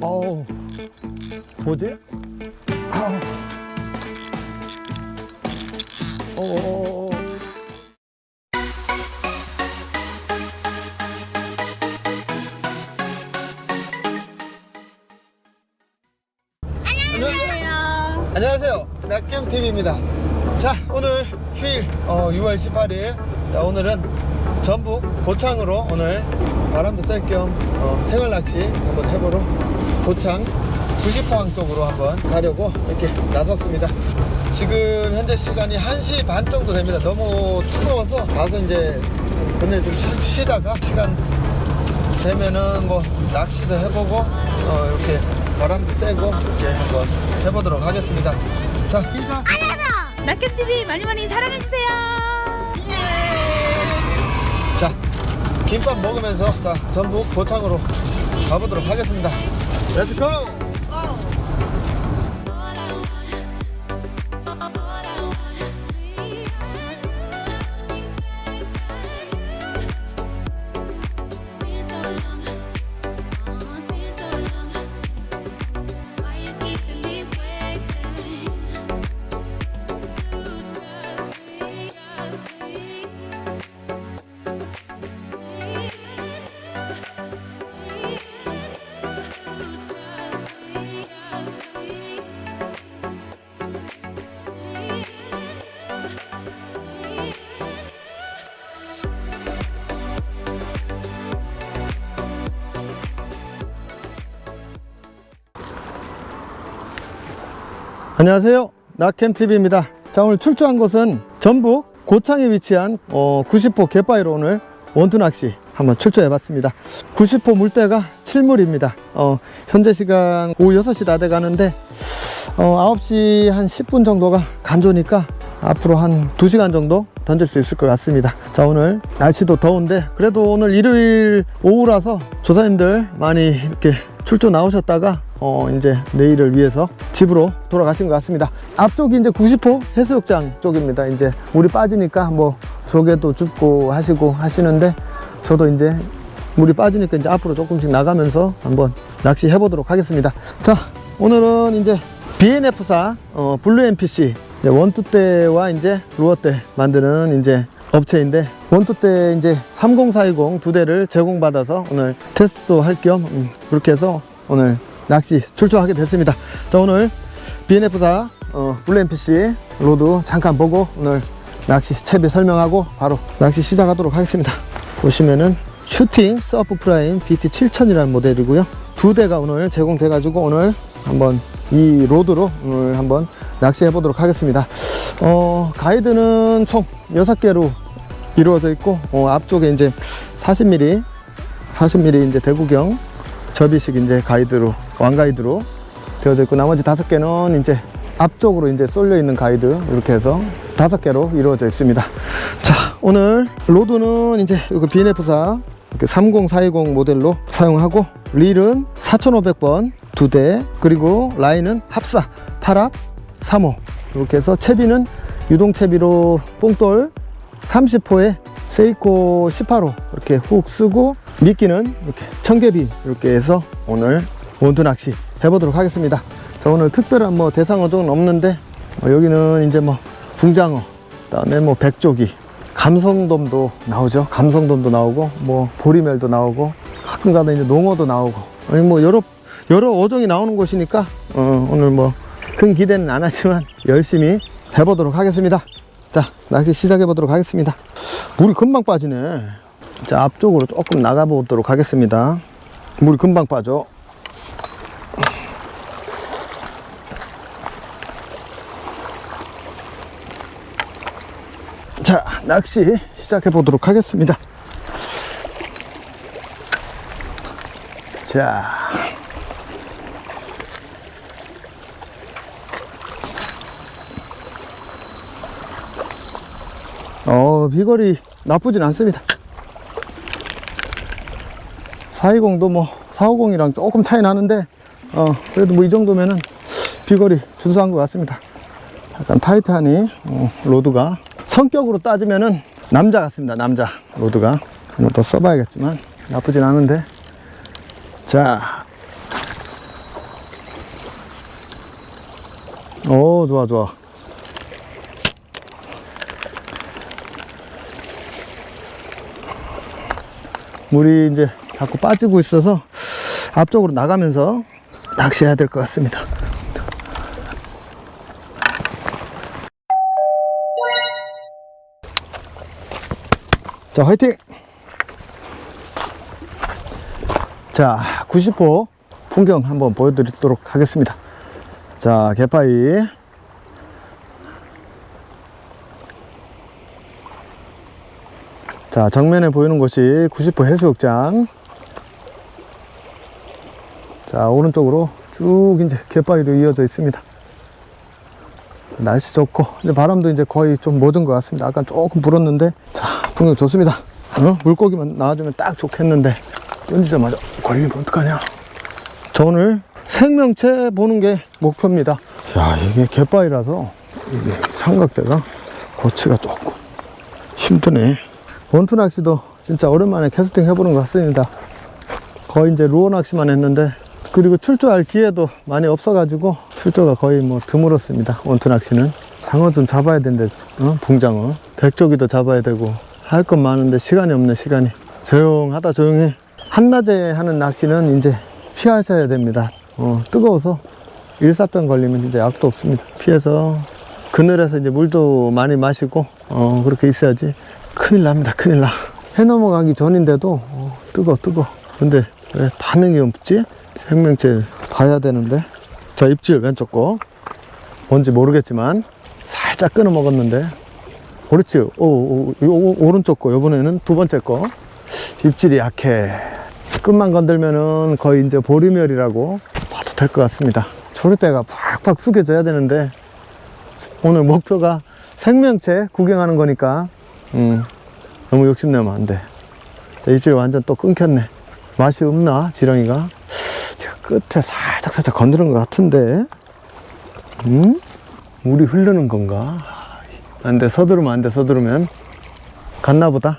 어우, 뭐지? 어어어어. 안녕하세요. 안녕하세요. 낙겜TV입니다. 자, 오늘 휴일, 어, 6월 18일. 자, 오늘은 전북 고창으로 오늘 바람도 쐴겸 어, 생활 낚시 한번 해보러 고창 90포항 쪽으로 한번 가려고 이렇게 나섰습니다. 지금 현재 시간이 1시 반 정도 됩니다. 너무 뜨거워서 가서 이제 그늘 좀 쉬- 쉬다가 시간 되면은 뭐 낚시도 해보고 어, 이렇게 바람도 쐬고 이렇게 한번 해보도록 하겠습니다. 자, 인사. 안녕하세요. 낙엽TV 많이 많이 사랑해주세요. 자, 김밥 먹으면서 자, 전북 고창으로 가보도록 하겠습니다. Let's go! 안녕하세요. 낙캠TV입니다. 자, 오늘 출조한 곳은 전북 고창에 위치한 어, 90호 갯바위로 오늘 원투 낚시 한번 출조해 봤습니다. 90호 물때가 7물입니다. 어, 현재 시간 오후 6시 다 돼 가는데 어, 9시 한 10분 정도가 간조니까 앞으로 한 2시간 정도 던질 수 있을 것 같습니다. 자, 오늘 날씨도 더운데 그래도 오늘 일요일 오후라서 조사님들 많이 이렇게 출조 나오셨다가 어, 이제 내일을 위해서 집으로 돌아가신 것 같습니다. 앞쪽이 이제 90호 해수욕장 쪽입니다. 이제 물이 빠지니까 뭐 조개도 줍고 하시고 하시는데 저도 이제 물이 빠지니까 이제 앞으로 조금씩 나가면서 한번 낚시 해보도록 하겠습니다. 자, 오늘은 이제 BNF사 어, 블루 NPC 이제 원투대와 이제 루어대 만드는 이제 업체인데 원투대 이제 30420 두 대를 제공받아서 오늘 테스트도 할겸 음, 그렇게 해서 오늘 낚시 출조하게 됐습니다. 자 오늘 BNF사 어, 블루 NPC 로드 잠깐 보고 오늘 낚시 채비 설명하고 바로 낚시 시작하도록 하겠습니다. 보시면은 슈팅 서프 프라임 BT 7000이라는 모델이고요. 두 대가 오늘 제공돼 가지고 오늘 한번 이 로드로 오늘 한번 낚시해 보도록 하겠습니다. 어, 가이드는 총 6개로 이루어져 있고 어, 앞쪽에 이제 40mm 40mm 이제 대구경 접이식 이제 가이드로 왕 가이드로 되어져 있고 나머지 다섯 개는 이제 앞쪽으로 이제 쏠려 있는 가이드 이렇게 해서 다섯 개로 이루어져 있습니다. 자 오늘 로드는 이제 이거 BNF사 30420 모델로 사용하고 릴은 4500번 두 대 그리고 라인은 합사 8합 3호 이렇게 해서 채비는 유동 채비로 뽕돌 30호에 세이코 18호 이렇게 훅 쓰고 미끼는 이렇게 청개비 이렇게 해서 오늘 원투 낚시 해보도록 하겠습니다. 자 오늘 특별한 뭐 대상 어종은 없는데 어, 여기는 이제 뭐 붕장어 그다음에 뭐 백조기 감성돔도 나오죠. 감성돔도 나오고 뭐 보리멸도 나오고 가끔가다 이제 농어도 나오고 아니 뭐 여러 여러 어종이 나오는 곳이니까 어, 오늘 뭐 큰 기대는 안 하지만 열심히 해보도록 하겠습니다. 자 낚시 시작해 보도록 하겠습니다. 물이 금방 빠지네. 자 앞쪽으로 조금 나가 보도록 하겠습니다. 물이 금방 빠져. 자 낚시 시작해 보도록 하겠습니다. 자. 비거리 나쁘진 않습니다. 420도 뭐 450이랑 조금 차이 나는데 어, 그래도 뭐 이 정도면은 비거리 준수한 것 같습니다. 약간 타이트하니 어, 로드가. 성격으로 따지면은 남자 같습니다 남자. 로드가. 한번 더 써봐야겠지만 나쁘진 않은데. 자. 오, 좋아, 좋아. 물이 이제 자꾸 빠지고 있어서 앞쪽으로 나가면서 낚시해야 될 것 같습니다. 자, 화이팅! 자, 90호 풍경 한번 보여드리도록 하겠습니다. 자, 개파이. 자, 정면에 보이는 곳이 90호 해수욕장. 자, 오른쪽으로 쭉 이제 갯바위로 이어져 있습니다. 날씨 좋고, 이제 바람도 이제 거의 좀 멎은 것 같습니다. 아까 조금 불었는데, 자, 풍경 좋습니다. 어? 물고기만 나와주면 딱 좋겠는데, 던지자마자 걸리면 어떡하냐. 저 오늘 생명체 보는 게 목표입니다. 야, 이게 갯바위라서, 이게 삼각대가 고치가 조금 힘드네. 원투 낚시도 진짜 오랜만에 캐스팅 해보는 것 같습니다. 거의 이제 루어 낚시만 했는데 그리고 출조할 기회도 많이 없어가지고 출조가 거의 뭐 드물었습니다. 원투 낚시는 장어 좀 잡아야 되는데 어? 붕장어 백조기도 잡아야 되고 할건 많은데 시간이 없네 시간이 조용하다 조용해 한낮에 하는 낚시는 이제 피하셔야 됩니다. 어, 뜨거워서 일사병 걸리면 이제 약도 없습니다. 피해서 그늘에서 이제 물도 많이 마시고 어, 그렇게 있어야지 큰일 납니다. 큰일 나. 해 넘어가기 전인데도 어, 뜨거 뜨거. 근데 왜 반응이 없지? 생명체 봐야 되는데. 자 입질 왼쪽 거. 뭔지 모르겠지만 살짝 끊어 먹었는데. 그렇지. 오, 오, 요, 오, 오른쪽 거. 이번에는 두 번째 거. 입질이 약해. 끝만 건들면은 거의 이제 보리멸이라고 봐도 될 것 같습니다. 조리대가 팍팍 숙여져야 되는데 오늘 목표가 생명체 구경하는 거니까 음, 너무 욕심내면 안 돼. 자, 입질 완전 또 끊겼네. 맛이 없나, 지렁이가? 끝에 살짝 살짝 건드는 것 같은데, 음? 물이 흐르는 건가? 안 돼, 서두르면 안 돼, 서두르면. 갔나 보다.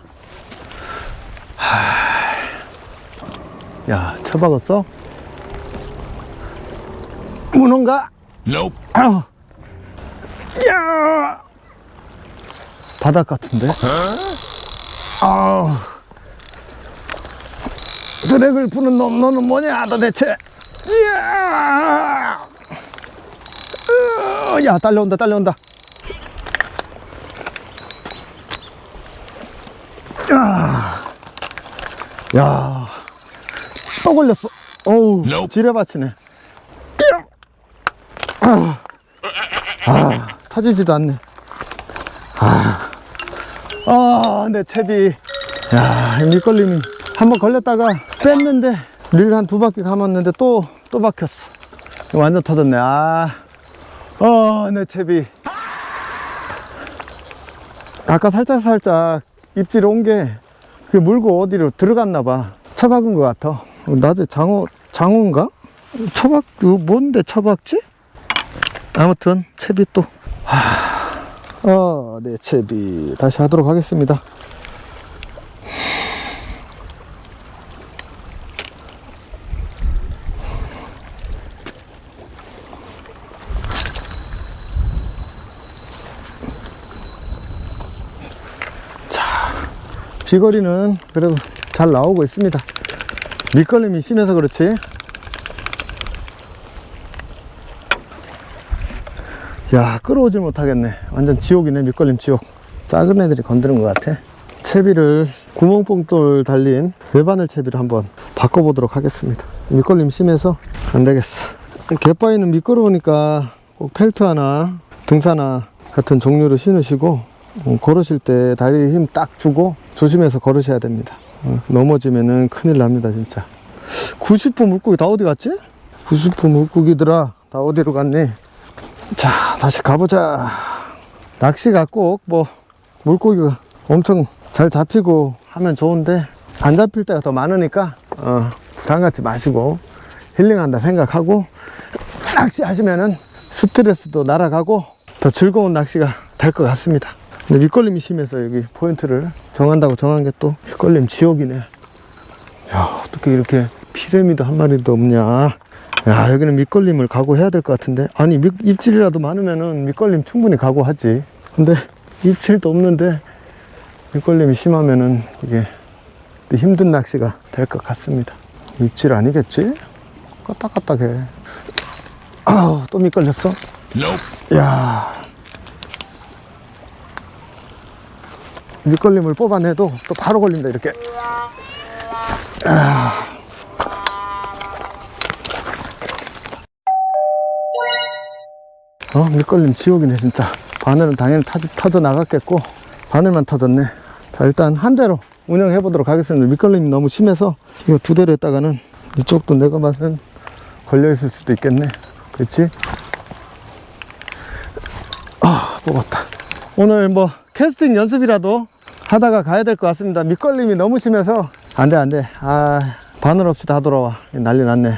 하... 야, 쳐박았어? 문어인가? Nope. 야! 바닥 같은데? 아우. 드랙을 푸는 놈, 너는 뭐냐, 도대체? 이야! 으, 야, 딸려온다, 딸려온다. 야, 야, 또 걸렸어. 어우. 지뢰밭이네. 아, 아, 터지지도 않네. 아, 아, 내 채비. 야, 이 밑걸림이 한번 걸렸다가 뺐는데, 릴 한 두 바퀴 감았는데 또, 또 박혔어. 완전 터졌네. 아, 어, 내 채비. 아까 살짝 살짝 입질 온 게, 그 물고 어디로 들어갔나 봐. 처박은 것 같아. 낮에 장어, 장어인가? 처박, 뭔데 처박지? 아무튼 채비 또 하... 어, 네 채비. 다시 하도록 하겠습니다. 자 비거리는 그래도 잘 나오고 있습니다. 밑걸림이 심해서 그렇지 야 끌어오질 못하겠네. 완전 지옥이네 밑걸림 지옥. 작은 애들이 건드는 것 같아. 채비를 구멍뽕돌 달린 외바늘 채비를 한번 바꿔보도록 하겠습니다. 밑걸림 심해서 안 되겠어. 갯바위는 미끄러우니까 꼭 펠트 하나 등산화 같은 종류를 신으시고 어, 걸으실 때 다리에 힘딱 주고 조심해서 걸으셔야 됩니다. 어, 넘어지면은 큰일 납니다 진짜. 90호 물고기 다 어디 갔지? 90호 물고기들아 다 어디로 갔니? 자, 다시 가보자. 낚시가 꼭 뭐 물고기가 엄청 잘 잡히고 하면 좋은데 안 잡힐 때가 더 많으니까 어, 부담 갖지 마시고 힐링한다 생각하고 낚시 하시면은 스트레스도 날아가고 더 즐거운 낚시가 될 것 같습니다. 근데 밑걸림이 심해서 여기 포인트를 정한다고 정한 게 또 밑걸림 지옥이네. 야, 어떻게 이렇게 피라미드 한 마리도 없냐. 야 여기는 밑걸림을 각오해야 될 것 같은데. 아니 밑- 입질이라도 많으면은 밑걸림 충분히 각오하지. 근데 입질도 없는데 밑걸림이 심하면은 이게 또 힘든 낚시가 될 것 같습니다. 입질 아니겠지? 까딱까딱해. 아우 또 밑걸렸어? 야. 밑걸림을 뽑아내도 또 바로 걸린다 이렇게 어, 밑걸림 지옥이네, 진짜. 바늘은 당연히 타, 터져 나갔겠고, 바늘만 터졌네. 자, 일단 한 대로 운영해 보도록 하겠습니다. 밑걸림이 너무 심해서, 이거 두 대로 했다가는 이쪽도 내가 봐서는 걸려 있을 수도 있겠네. 그렇지? 아, 뽑았다. 오늘 뭐, 캐스팅 연습이라도 하다가 가야 될 것 같습니다. 밑걸림이 너무 심해서, 안 돼, 안 돼. 아, 바늘 없이 다 돌아와. 난리 났네.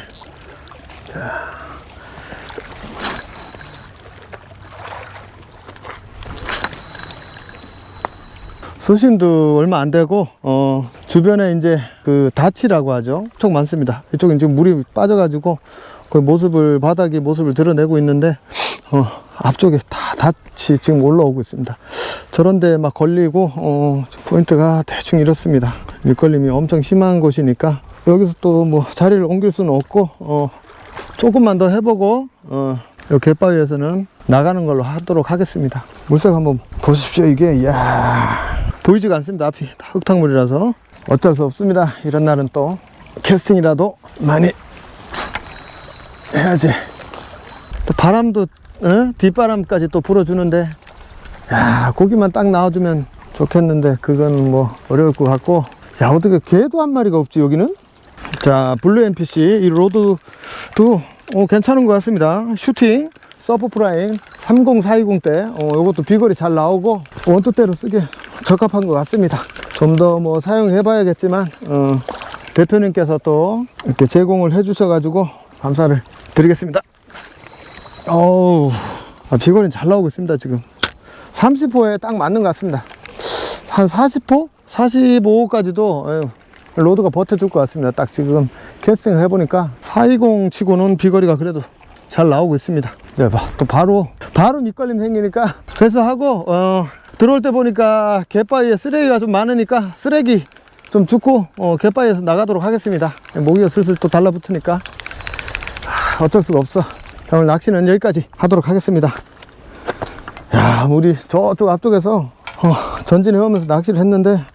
수심도 얼마 안 되고 어 주변에 이제 그 다치라고 하죠. 엄청 많습니다. 이쪽에 지금 물이 빠져가지고 거의 모습을 바닥이 모습을 드러내고 있는데 어 앞쪽에 다 다치 지금 올라오고 있습니다. 저런데 막 걸리고 어 포인트가 대충 이렇습니다. 밑걸림이 엄청 심한 곳이니까 여기서 또 뭐 자리를 옮길 수는 없고 어 조금만 더 해보고 어, 요 갯바위에서는 나가는 걸로 하도록 하겠습니다. 물색 한번 보십시오. 이게 이야 보이지가 않습니다. 앞이 다 흙탕물이라서 어쩔 수 없습니다. 이런 날은 또 캐스팅이라도 많이 해야지. 또 바람도 어? 뒷바람까지 또 불어주는데 야 고기만 딱 나와주면 좋겠는데 그건 뭐 어려울 것 같고 야 어떻게 개도 한 마리가 없지 여기는? 자, 블루 NPC 이 로드도 어, 괜찮은 것 같습니다. 슈팅, 서프 프라임 30420 때, 어, 이것도 비거리 잘 나오고 원투대로 쓰기 적합한 것 같습니다. 좀 더 뭐 사용해 봐야겠지만, 어, 대표님께서 또 이렇게 제공을 해 주셔 가지고 감사를 드리겠습니다. 어우, 아, 비거리는 잘 나오고 있습니다, 지금. 30호에 딱 맞는 것 같습니다. 한 40호? 45호까지도 로드가 버텨줄 것 같습니다. 딱 지금 캐스팅을 해보니까 420 치고는 비거리가 그래도 잘 나오고 있습니다. 네, 봐. 또 바로, 바로 밑걸림 생기니까. 그래서 하고, 어, 들어올 때 보니까 갯바위에 쓰레기가 좀 많으니까 쓰레기 좀 줍고, 어, 갯바위에서 나가도록 하겠습니다. 모기가 슬슬 또 달라붙으니까. 하, 어쩔 수가 없어. 자, 오늘 낚시는 여기까지 하도록 하겠습니다. 야, 우리 저쪽 앞쪽에서 어, 전진해 오면서 낚시를 했는데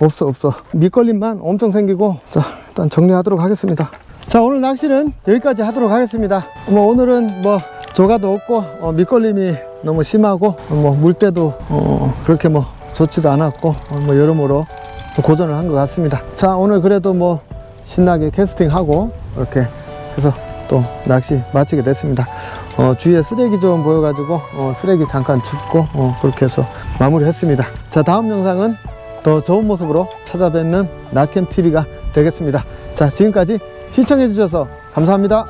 없어 없어 밑걸림만 엄청 생기고 자 일단 정리하도록 하겠습니다 자 오늘 낚시는 여기까지 하도록 하겠습니다 뭐 오늘은 뭐 조가도 없고 어, 밑걸림이 너무 심하고 어, 뭐 물때도 어, 그렇게 뭐 좋지도 않았고 어, 뭐 여러모로 고전을 한 것 같습니다 자 오늘 그래도 뭐 신나게 캐스팅하고 이렇게 해서 또 낚시 마치게 됐습니다 어, 주위에 쓰레기 좀 보여가지고 어, 쓰레기 잠깐 줍고 어, 그렇게 해서 마무리했습니다 자 다음 영상은 더 좋은 모습으로 찾아뵙는 나캠TV가 되겠습니다. 자, 지금까지 시청해주셔서 감사합니다.